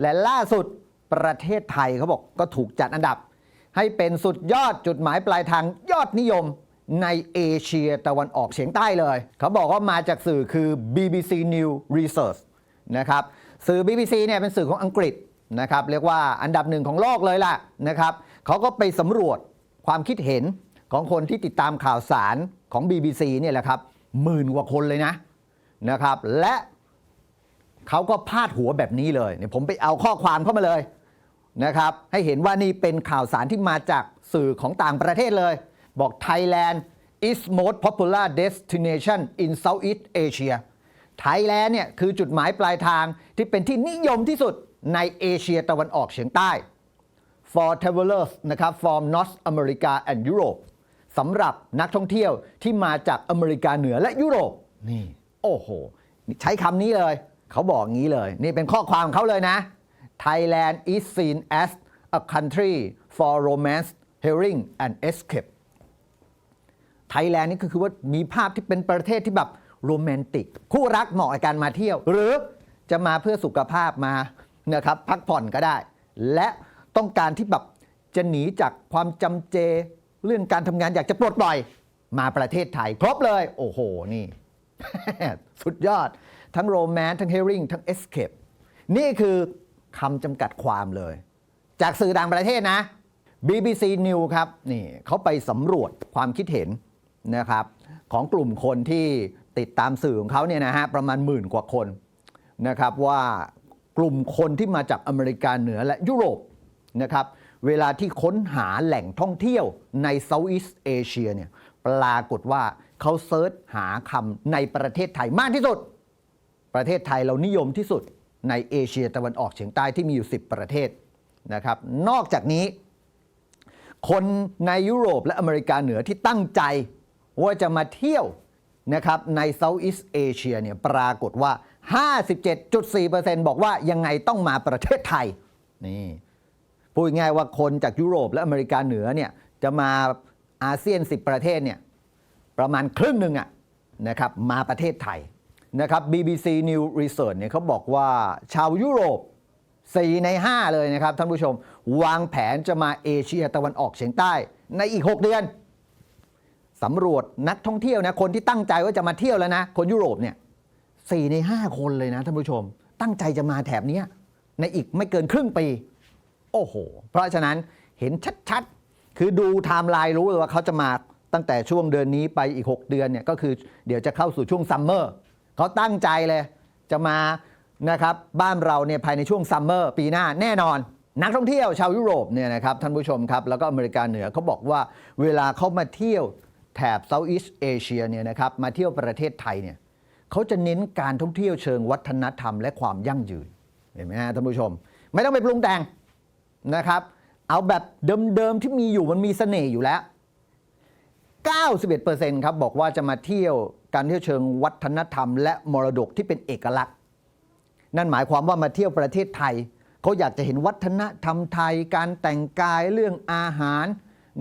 และล่าสุดประเทศไทยเขาบอกก็ถูกจัดอันดับ ให้เป็นสุดยอดจุดหมายปลายทางยอดนิยมในเอเชียตะวันออกเฉียงใต้เลย เขาบอกว่ามาจากสื่อคือ BBC News Research นะครับสื่อ BBC เนี่ยเป็นสื่อของอังกฤษนะครับเรียกว่าอันดับหนึ่งของโลกเลยล่ะนะครับเขาก็ไปสำรวจความคิดเห็นของคนที่ติดตามข่าวสารของ BBC เนี่ยแหละครับหมื่นกว่าคนเลยนะนะครับและ เขาก็พาดหัวแบบนี้เลยเนี่ยผมไปเอาข้อความเข้ามาเลยนะครับ ให้เห็นว่านี่เป็นข่าวสารที่มาจากสื่อของต่างประเทศเลย บอก Thailand is most popular destination in Southeast Asia Thailand เนี่ยคือจุดหมายปลายทางที่เป็นที่นิยมที่สุดในเอเชียตะวันออกเฉียงใต้ for travelers นะครับ from North America and Europe สำหรับนักท่องเที่ยวที่มาจากอเมริกาเหนือและยุโรปนี่ โอ้โห ใช้คำนี้เลย เขาบอกงี้เลย นี่เป็นข้อความเขาเลยนะ Thailand is seen as a country for romance hearing and escape ไทยแลนด์นี่ก็คือว่ามีภาพที่เป็นประเทศที่แบบโรแมนติก คู่รักเหมาะกับการมาเที่ยว หรือจะมาเพื่อสุขภาพมานะครับพักผ่อนก็ได้ และต้องการที่แบบจะหนีจากความจำเจเรื่องการทำงานอยากจะปลดปล่อยมาประเทศไทย ครบเลย โอ้โหนี่ สุดยอด ทั้งโรแมนต์ทั้งเฮริงทั้งเอสเคปนี่คือคำจำกัดความเลย จากสื่อต่างประเทศนะ BBC News ครับนี่เขาไปสำรวจความคิดเห็นนะครับของกลุ่มคนที่ติดตามสื่อของเขาเนี่ยนะฮะประมาณหมื่นกว่าคนนะครับว่ากลุ่มคนที่มาจากอเมริกาเหนือและยุโรปนะครับเวลาที่ค้นหาแหล่งท่องเที่ยวใน Southeast Asia เนี่ยปรากฏว่าเขาเซิร์ชหาคำในประเทศไทยมากที่สุด ประเทศไทยเรานิยมที่สุดในเอเชียตะวันออกเฉียงใต้ที่มีอยู่ 10 ประเทศนะครับ นอกจากนี้ คนในยุโรปและอเมริกาเหนือที่ตั้งใจว่าจะมาเที่ยวนะครับใน Southeast Asia เนี่ยปรากฏว่า 57.4%บอกว่ายังไงต้องมาประเทศไทยนี่พูดง่ายว่าคนจากยุโรปและอเมริกาเหนือเนี่ยจะมาอาเซียน 10 ประเทศเนี่ยประมาณครึ่งหนึ่งอะนะครับมาประเทศไทย นะครับ BBC New Research เนี่ยเขาบอกว่าชาวยุโรป 4 ใน 5 เลยนะครับ ท่านผู้ชม วางแผนจะมาเอเชียตะวันออกเฉียงใต้ในอีก 6 เดือนสำรวจนักท่องเที่ยวนะคนที่ตั้งใจว่าจะมาเที่ยวแล้วนะ คนยุโรปเนี่ยสใน 5 คนเลยนะท่านผู้ชม ตั้งใจจะมาแถบนี้ในอีกไม่เกินครึ่งปี โอ้โห เพราะฉะนั้นเห็นชัดๆ คือดูไทม์ไลน์รู้เลยว่าเขาจะมาตั้งแต่ช่วงเดือนนี้ไปอีก 6 เดือนเนี่ยก็คือเดี๋ยวจะเข้าสู่ช่วงซัมเมอร์ เขาตั้งใจเลยจะมานะครับบ้านเราเนี่ยภายในช่วงซัมเมอร์ปีหน้าแน่นอน นักท่องเที่ยวชาวยุโรปเนี่ยนะครับท่านผู้ชมครับ แล้วก็อเมริกาเหนือเขาบอกว่าเวลาเขามาเที่ยวแถบเซาท์อีสเอเชียเนี่ยนะครับมาเที่ยวประเทศไทยเนี่ยเขาจะเน้นการท่องเที่ยวเชิงวัฒนธรรมและความยั่งยืนเห็นไหมฮะท่านผู้ชม ไม่ต้องไปปรุงแต่งนะครับ เอาแบบเดิมๆที่มีอยู่มันมีเสน่ห์อยู่แล้ว 91%ครับบอกว่าจะมาเที่ยวการเที่ยวเชิงวัฒนธรรม และมรดกที่เป็นเอกลักษณ์ นั่นหมายความว่ามาเที่ยวประเทศไทยเขาอยากจะเห็นวัฒนธรรมไทย การแต่งกายเรื่องอาหาร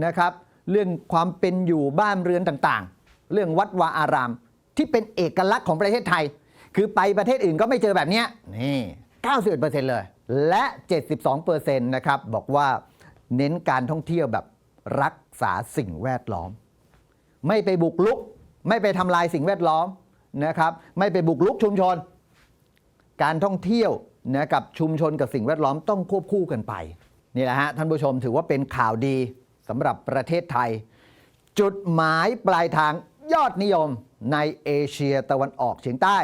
นะครับ เรื่องความเป็นอยู่บ้านเรือนต่างๆ เรื่องวัดวาอาราม ที่เป็นเอกลักษณ์ของประเทศไทย คือไปประเทศอื่นก็ไม่เจอแบบนี้นี่91%เลย และ 72%นะครับบอกว่าเน้นการท่องเที่ยวแบบรักษาสิ่งแวดล้อม ไม่ไปบุกลุก ไม่ไปทำลายสิ่งแวดล้อมนะครับ ไม่ไปบุกลุกชุมชน การท่องเที่ยวนะกับชุมชนกับสิ่งแวดล้อมต้องควบคู่กันไปนี่แหละฮะท่านผู้ชมถือว่าเป็นข่าวดีสำหรับประเทศไทย จุดหมายปลายทางยอดนิยมในเอเชียตะวันออกเฉียงใต้